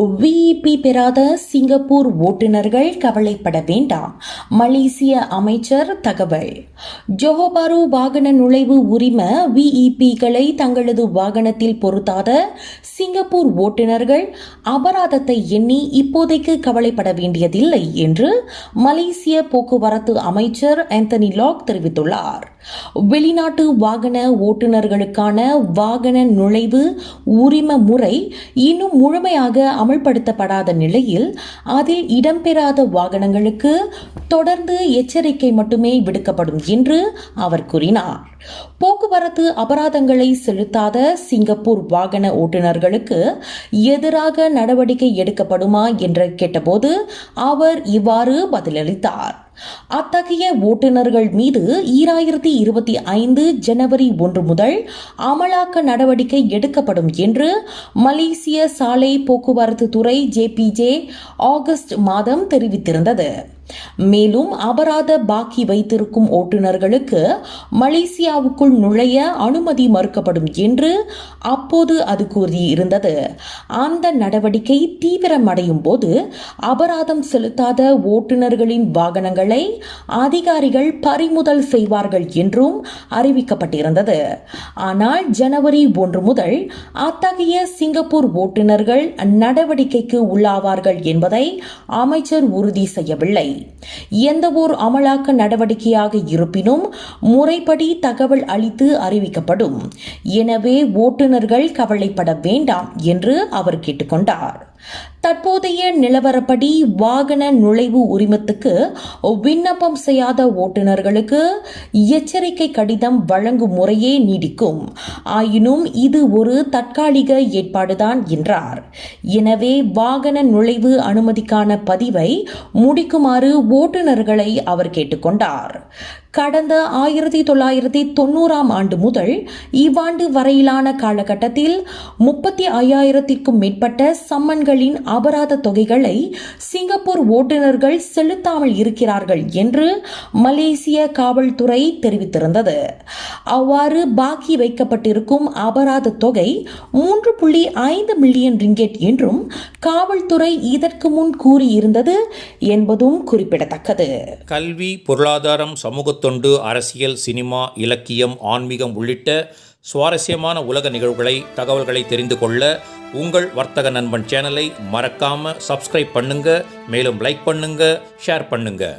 விஇபி பெறாத சிங்கப்பூர் ஓட்டுநர்கள் கவலைப்பட வேண்டாம். மலேசிய அமைச்சர் தகவல். ஜொஹோபாரு வாகன நுழைவு உரிம விஇபிகளை தங்களது வாகனத்தில் பொருத்தாத சிங்கப்பூர் ஓட்டுநர்கள் அபராதத்தை எண்ணி இப்போதைக்கு கவலைப்பட வேண்டியதில்லை என்று மலேசிய போக்குவரத்து அமைச்சர் ஆந்தனி லாக் தெரிவித்துள்ளார். வெளிநாட்டு வாகன ஓட்டுநர்களுக்கான வாகன நுழைவு உரிம முறை இன்னும் முழுமையாக அமல்படுத்தப்படாத நிலையில் அதில் இடம்பெறாத வாகனங்களுக்கு தொடர்ந்து எச்சரிக்கை மட்டுமே விடுக்கப்படும் என்று அவர் கூறினார். போக்குவரத்து அபராதங்களை செலுத்தாத சிங்கப்பூர் வாகன ஓட்டுநர்களுக்கு எதிராக நடவடிக்கை எடுக்கப்படுமா என்று கேட்டபோது அவர் இவ்வாறு பதிலளித்தார். அத்தகைய ஓட்டுநர்கள் மீது ஈராயிரத்தி இருபத்தி ஐந்து ஜனவரி ஒன்று முதல் அமலாக்க நடவடிக்கை எடுக்கப்படும் என்று மலேசிய சாலை போக்குவரத்து துறை ஜேபிஜே ஆகஸ்ட் மாதம் தெரிவித்திருந்தது. மேலும் அபராத பாக்கி வைத்திருக்கும் ஓட்டுநர்களுக்கு மலேசியாவுக்குள் நுழைய அனுமதி மறுக்கப்படும் என்று அப்போது அது கூறியிருந்தது. அந்த நடவடிக்கை தீவிரமடையும் போது அபராதம் செலுத்தாத ஓட்டுநர்களின் வாகனங்கள் அதிகாரிகள் பறிமுதல் செய்வார்கள் என்றும் அறிவிக்கப்பட்டிருந்தது. ஆனால் ஜனவரி ஒன்று முதல் அத்தகைய சிங்கப்பூர் ஓட்டுநர்கள் நடவடிக்கைக்கு உள்ளாவார்கள் என்பதை அமைச்சர் உறுதி செய்யவில்லை. எந்தவோர் அமலாக்க நடவடிக்கையாக இருப்பினும் முறைப்படி தகவல் அளித்து அறிவிக்கப்படும். எனவே ஓட்டுநர்கள் கவலைப்பட வேண்டாம் என்று அவர் கேட்டுக்கொண்டார். தற்போதைய நிலவரப்படி வாகன நுழைவு உரிமத்துக்கு விண்ணப்பம் செய்யாத ஓட்டுநர்களுக்கு எச்சரிக்கை கடிதம் வழங்கும் முறையே நீடிக்கும். ஆயினும் இது ஒரு தற்காலிக ஏற்பாடுதான் என்றார். எனவே வாகன நுழைவு அனுமதிக்கான பதிவை முடிக்குமாறு ஓட்டுநர்களை அவர் கேட்டுக்கொண்டார். கடந்த ஆயிரத்தி தொள்ளாயிரத்தி தொண்ணூறாம் ஆண்டு முதல் இவ்வாண்டு வரையிலான காலகட்டத்தில் முப்பத்தி ஐயாயிரத்திற்கும் மேற்பட்ட சம்மன்களின் அபராத தொகைகளை சிங்கப்பூர் ஓட்டுநர்கள் செலுத்தாமல் இருக்கிறார்கள் என்று மலேசிய காவல்துறை தெரிவித்திருந்தது. அவ்வாறு பாக்கி வைக்கப்பட்டிருக்கும் அபராத தொகை மூன்று புள்ளி ஐந்து மில்லியன் ரிங்கெட் என்றும் காவல்துறை இதற்கு முன் கூறியிருந்தது என்பதும் குறிப்பிடத்தக்கது. கல்வி பொருளாதாரம் சமூகத்தொண்டு அரசியல் சினிமா இலக்கியம் ஆன்மீகம் உள்ளிட்ட சுவாரஸ்யமான உலக நிகழ்வுகளை தகவல்களை தெரிந்து கொள்ள உங்கள் வர்த்தக நண்பன் சேனலை மறக்காமல் சப்ஸ்கிரைப் பண்ணுங்கள் மேலும் லைக் பண்ணுங்கள் ஷேர் பண்ணுங்கள்